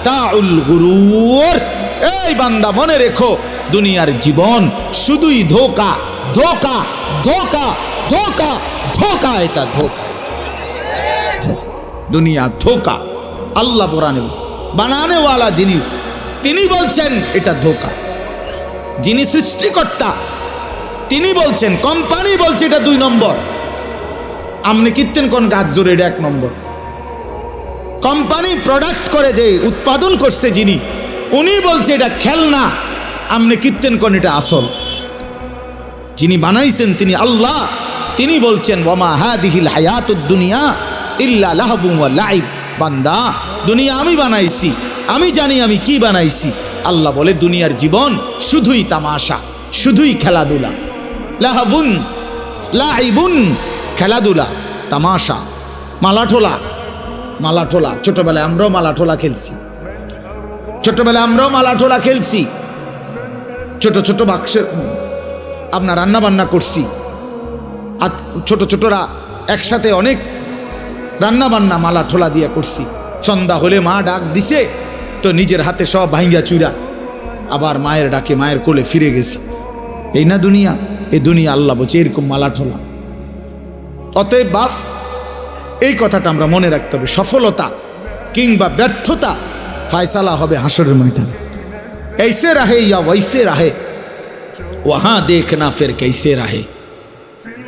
মাতাউল গুরুর। এই বান্দা, মনে রেখো, দুনিয়ার জীবন শুধুই ধোকা ধোকা ধোকা ধোকা ধোকা, এটা ধোকা। দুনিয়া ধোকা। আল্লাহ কোরআনে বানানেওয়ালা যিনি, তিনি বলছেন এটা ধোকা। যিনি সৃষ্টিকর্তা, তিনি বলছেন, কোম্পানি বলছে এটা দুই নম্বর। আপনি কীর্তেন কোন গাছ জোরে এটা এক নম্বর। কোম্পানি প্রোডাক্ট করে যে উৎপাদন করছে যিনি, উনি বলছে, এটা খেলনা। আপনি কীর্তেন কোন এটা আসল। যিনি বানাইছেন, তিনি আল্লাহ। তিনি বলছেন ওমা হাদিহিল হায়াতুদ দুনিয়া ইল্লা লাহবুম ওয়া লাইব। বান্দা, দুনিয়া আমি বানাইছি। আমি জানি আমি কি বানাইছি। আল্লাহ বলে, দুনিয়ার জীবন শুধুই তামাশা, শুধুই খেলাধুলা। লাহাবুন লাইবুন, খেলাধুলা, তামাশা, মালাঠোলা। মালাঠোলা। ছোটবেলায় আমরাও মালাঠোলা খেলছি। ছোটবেলায় আমরাও মালাঠোলা খেলছি। ছোট ছোট বাক্স আপনার রান্না বান্না করছি। আর ছোট ছোটরা একসাথে অনেক রান্না বান্না মালা ঠোলা দিয়ে করছি। সন্ধ্যা হলে মা ডাক দিছে, তো নিজের হাতে সব ভাঙ্গা চুরা। আবার মায়ের ডাকে মায়ের কোলে ফিরে গেছি। এই না দুনিয়া এই দুনিয়া আল্লাহ বলছে এরকম মালা ঠোলা অতএব বাপ এই কথাটা আমরা মনে রাখতে হবে। সফলতা কিংবা ব্যর্থতা ফায়সালা হবে হাসরের ময়দানে। এইসে রাহে ইয়া ওইসে রাহে। ওয়াহা, দেখ না ফের কেসে রাহে।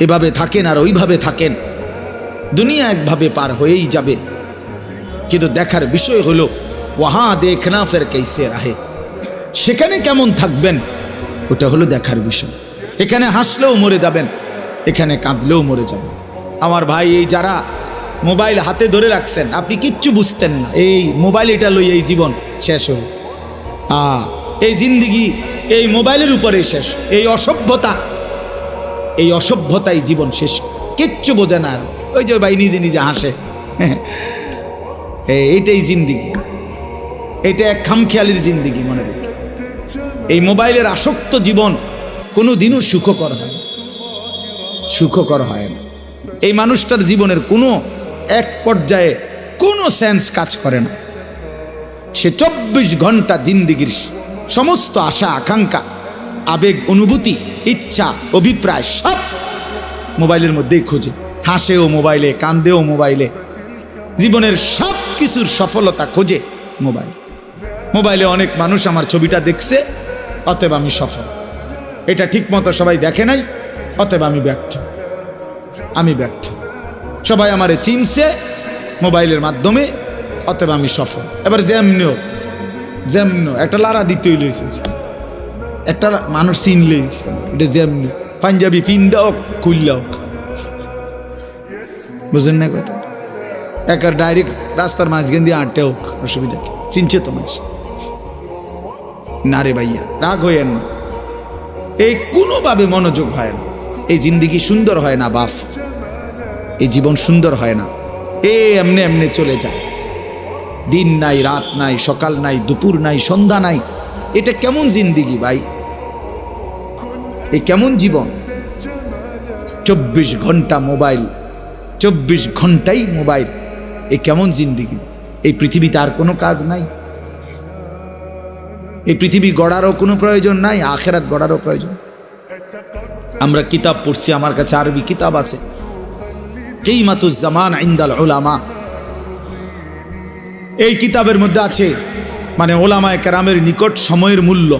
এভাবে থাকেন আর ওইভাবে থাকেন। দুনিয়া একভাবে পার হয়েই যাবে। কিন্তু দেখার বিষয় হলো, ওয়াহা, দেখ না ফের কেসে রাহে। সেখানে কেমন থাকবেন? ওটা হলো দেখার বিষয়। এখানে হাসলেও মরে যাবেন, এখানে কাঁদলেও মরে যাবেন। আমার ভাই, এই যারা মোবাইল হাতে ধরে রাখছেন, আপনি কিচ্ছু বুঝতেন না। এই মোবাইল এটা লই এই জীবন শেষ হল। আ, এই জিন্দিগি এই মোবাইলের উপরে শেষ। এই অসভ্যতা, এই অসভ্যতাই জীবন শেষ। কিচ্ছু বোঝে না আর। ওই যে ভাই নিজে নিজে হাসে। এই- এইটাই জিন্দিগি। এটা এক খামখেয়ালির জিন্দিগি মনে রেখে। এই মোবাইলের আসক্ত জীবন কোনো দিনও সুখকর হয় না। সুখকর হয় না। এই মানুষটার জীবনের কোনো এক পর্যায়ে কোনো সেন্স কাজ করে না। সে চব্বিশ ঘণ্টা জিন্দিগির সমস্ত আশা, আকাঙ্ক্ষা, আবেগ, অনুভূতি, ইচ্ছা, অভিপ্রায় সব মোবাইলের মধ্যেই খোঁজে। হাসেও মোবাইলে, কান্দেও মোবাইলে। জীবনের সব কিছুর সফলতা খোঁজে মোবাইল। মোবাইলে অনেক মানুষ আমার ছবিটা দেখছে, অতএব আমি সফল। এটা ঠিক মতো সবাই দেখে নাই, অতএব আমি ব্যর্থ। আমি ব্যর্থ। সবাই আমারে চিনছে মোবাইলের মাধ্যমে, অতএব আমি সফল। এবার যেমনিও যেমনিও, একটা লারা দিতেই লইছে। একটা মানুষ হইছে। এটা যেমনি পাঞ্জাবি ফিন্দা হোক, খুললা হোক। বুঝেন না কথা? একার ডাইরেক্ট রাস্তার মাঝখান দিয়ে আটটা হোক, অসুবিধা কি? চিনছে তো মানুষ? না রে ভাইয়া, রাগ হইয়েন না। এই কোনোভাবে মনোযোগ হয় না। এই জিন্দিগি সুন্দর হয় না বাফ এই জীবন সুন্দর হয় না। এ এমনি এমনি চলে যায়। দিন নাই, রাত নাই, সকাল নাই, দুপুর নাই, সন্ধ্যা নাই। এটা কেমন জিন্দিগি ভাই? এই কেমন জীবন? চব্বিশ ঘণ্টা মোবাইল, চব্বিশ ঘন্টাই মোবাইল। এই কেমন জিন্দিগি? এই পৃথিবীতে আর কোনো কাজ নাই। এই পৃথিবী গড়ারও কোনো প্রয়োজন নাই, আখেরাত গড়ারও প্রয়োজন। আমরা কিতাব পড়ছি, আমার কাছে আরবি কিতাব আছে। ওলামা এই কিতাবের মধ্যে আছে মানে ওলামায় কেরামের নিকট সময়ের মূল্য।